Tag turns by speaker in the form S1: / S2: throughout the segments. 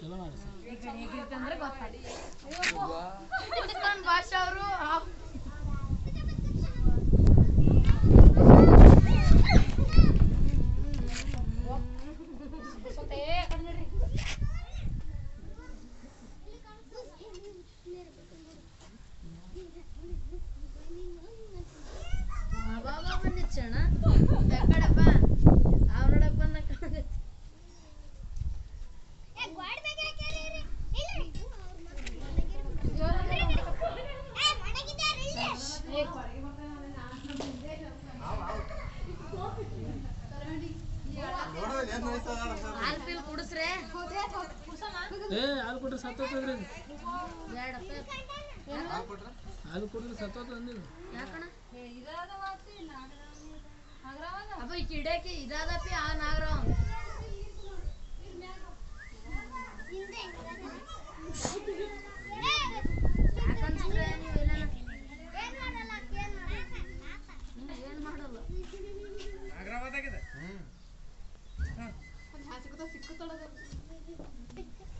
S1: ಚಲೋ ಮಾಡಿ ಸರ್
S2: ಹೇಗಿರ್ತಂದ್ರೆ ಗೊತ್ತಾಗ ಭಾಷಾ ಅವರು ಅವಾಗ ಬಂದಿಚ್ಚಣ್ಣ ಯಾಕಡಪ್ಪ
S1: ಏ ಹಾಲು ಕೊಟ್ರೆ ಸತ್ತೋತದ್ರಿ ಹಾಲು ಕೊಟ್ರೆ ಸತ್ತೋತ ಅಂದಿಲ್ಲ.
S2: ಅಪ್ಪ ಈ ಕಿಡಕ್ಕೆ ಇದಾದಪ್ಪಿ ಆ ನಾಗರಾವ್.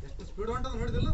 S3: ಎಷ್ಟು ಸ್ಪೀಡ್ ಹೊಂಟದ ನೋಡಿದಿಲ್ಲ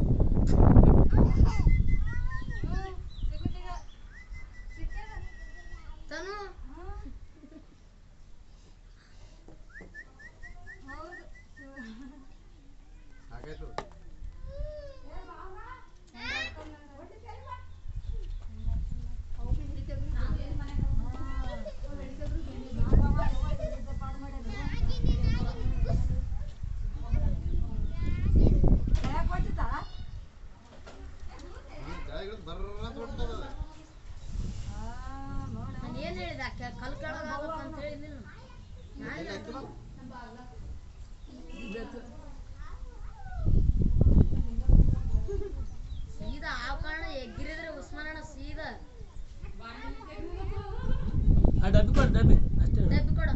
S2: ಸೀದಾ ಆ ಕಾರಣ ಎಗ್ಗಿರಿದ್ರೆ ಉಸ್ಮಾನಣ್ಣ ಸೀದಾ.
S1: ಆ ಡಬ್ಬಿ ಕೊಡು ಡಬ್ಬಿ. ಅಷ್ಟೇ.
S2: ಡಬ್ಬಿ ಕೊಡು.